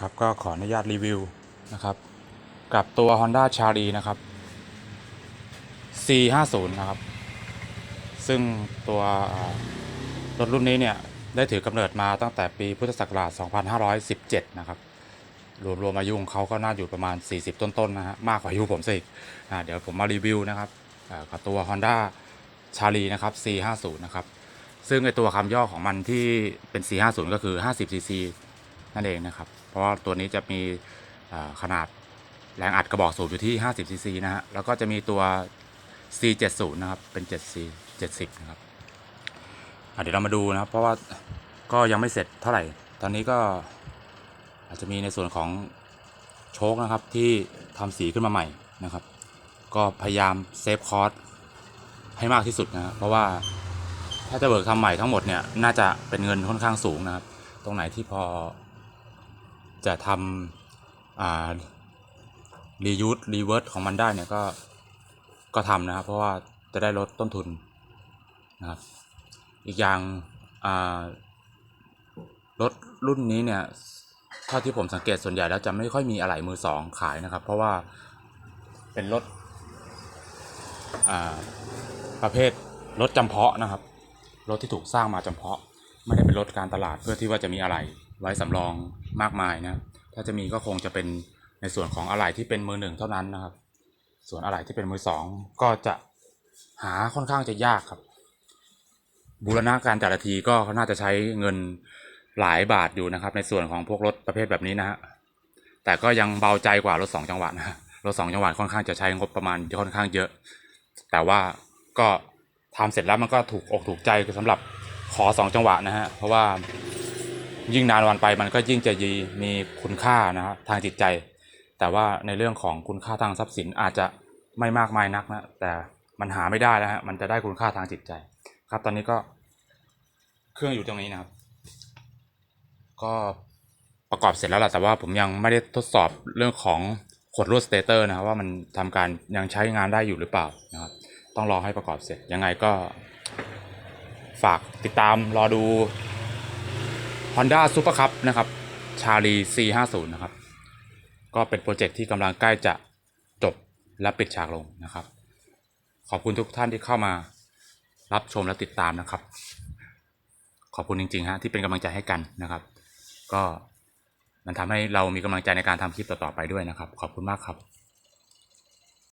ครับก็ขออนุญาตรีวิวนะครับ กับตัว Honda c h a r i นะครับ C50 นะครับ ซึ่งตัวรถรุ่นนี้เนี่ยได้ถือกำเนิดมาตั้งแต่ปีพุทธศักราช 2517 นะครับ รวมรวมอายุของเขาก็น่าอยู่ประมาณ 40 ต้นๆนะฮะมากกว่าอายุผมซะอีกอ่าเดี๋ยวผมมารีวิวนะครับกับตัว Honda c h a r i นะครับ C50 นะครับ ซึ่งไอตัวคำย่อของมันที่เป็น C50 ก็คือ 50cc นั่นเองนะครับ เพราะว่าตัวนี้จะมีขนาดแรงอัดกระบอกสูบอยู่ที่ 50cc นะฮะ แล้วก็จะมีตัว C70 นะครับ เป็น 7C 70 นะครับเดี๋ยวเรามาดูนะครับ เพราะว่าก็ยังไม่เสร็จเท่าไหร่ ตอนนี้ก็อาจจะมีในส่วนของโชคนะครับที่ทำสีขึ้นมาใหม่นะครับ ก็พยายามเซฟคอสให้มากที่สุดนะครับเพราะว่าถ้าจะเบิกทำใหม่ทั้งหมดเนี่ยน่าจะเป็นเงินค่อนข้างสูงนะครับ ตรงไหนที่พอ จะทำรียูสรีเวิร์สของมันได้เนี่ยก็ก็ทำนะครับ เพราะว่าจะได้ลดต้นทุนนะครับ อีกอย่างรถรุ่นนี้เนี่ยเท่าที่ผมสังเกตส่วนใหญ่แล้วจะไม่ค่อยมีอะไหล่มือสองขายนะครับ เพราะว่าเป็นรถประเภทรถจำเพาะนะครับ รถที่ถูกสร้างมาจำเพาะ ไม่ได้เป็นรถการตลาดเพื่อที่ว่าจะมีอะไหล่ ไว้สำรองมากมายนะถ้าจะมีก็คงจะเป็นในส่วนของอะไหล่ที่เป็นมือหนึ่งเท่านั้นนะครับ ส่วนอะไหล่ที่เป็นมือสองก็จะหาค่อนข้างจะยากครับ บูรณะการแต่ละทีก็น่าจะใช้เงินหลายบาทอยู่นะครับ ในส่วนของพวกรถประเภทแบบนี้นะฮะแต่ก็ยังเบาใจกว่ารถสองจังหวะนะรถสองจังหวะค่อนข้างจะใช้งบประมาณค่อนข้างเยอะ แต่ว่าก็ทำเสร็จแล้วมันก็ถูกอกถูกใจสำหรับขอสองจังหวะนะฮะเพราะว่า ยิ่งนานวันไปมันก็ยิ่งจะยีมีคุณค่านะฮะทางจิตใจ แต่ว่าในเรื่องของคุณค่าทางทรัพย์สินอาจจะไม่มากมายนักนะแต่มันหาไม่ได้แล้วฮะมันจะได้คุณค่าทางจิตใจ ครับ ตอนนี้ก็เครื่องอยู่ตรงนี้นะครับ ก็ประกอบเสร็จแล้วแหละแต่ว่าผมยังไม่ได้ทดสอบเรื่องของขดลวดสเตเตอร์นะครับว่ามันทำการยังใช้งานได้อยู่หรือเปล่านะครับต้องรอให้ประกอบเสร็จยังไงก็ฝากติดตามรอดู Honda Super Cup นะครับชาลี C50 นะครับ ก็เป็นโปรเจกต์ที่กำลังใกล้จะจบและปิดฉากลงนะครับ ขอบคุณทุกท่านที่เข้ามารับชมและติดตามนะครับ ขอบคุณจริงๆฮะที่เป็นกำลังใจให้กันนะครับ ก็มันทำให้เรามีกำลังใจในการทำคลิปต่อๆไปด้วยนะครับ ขอบคุณมากครับ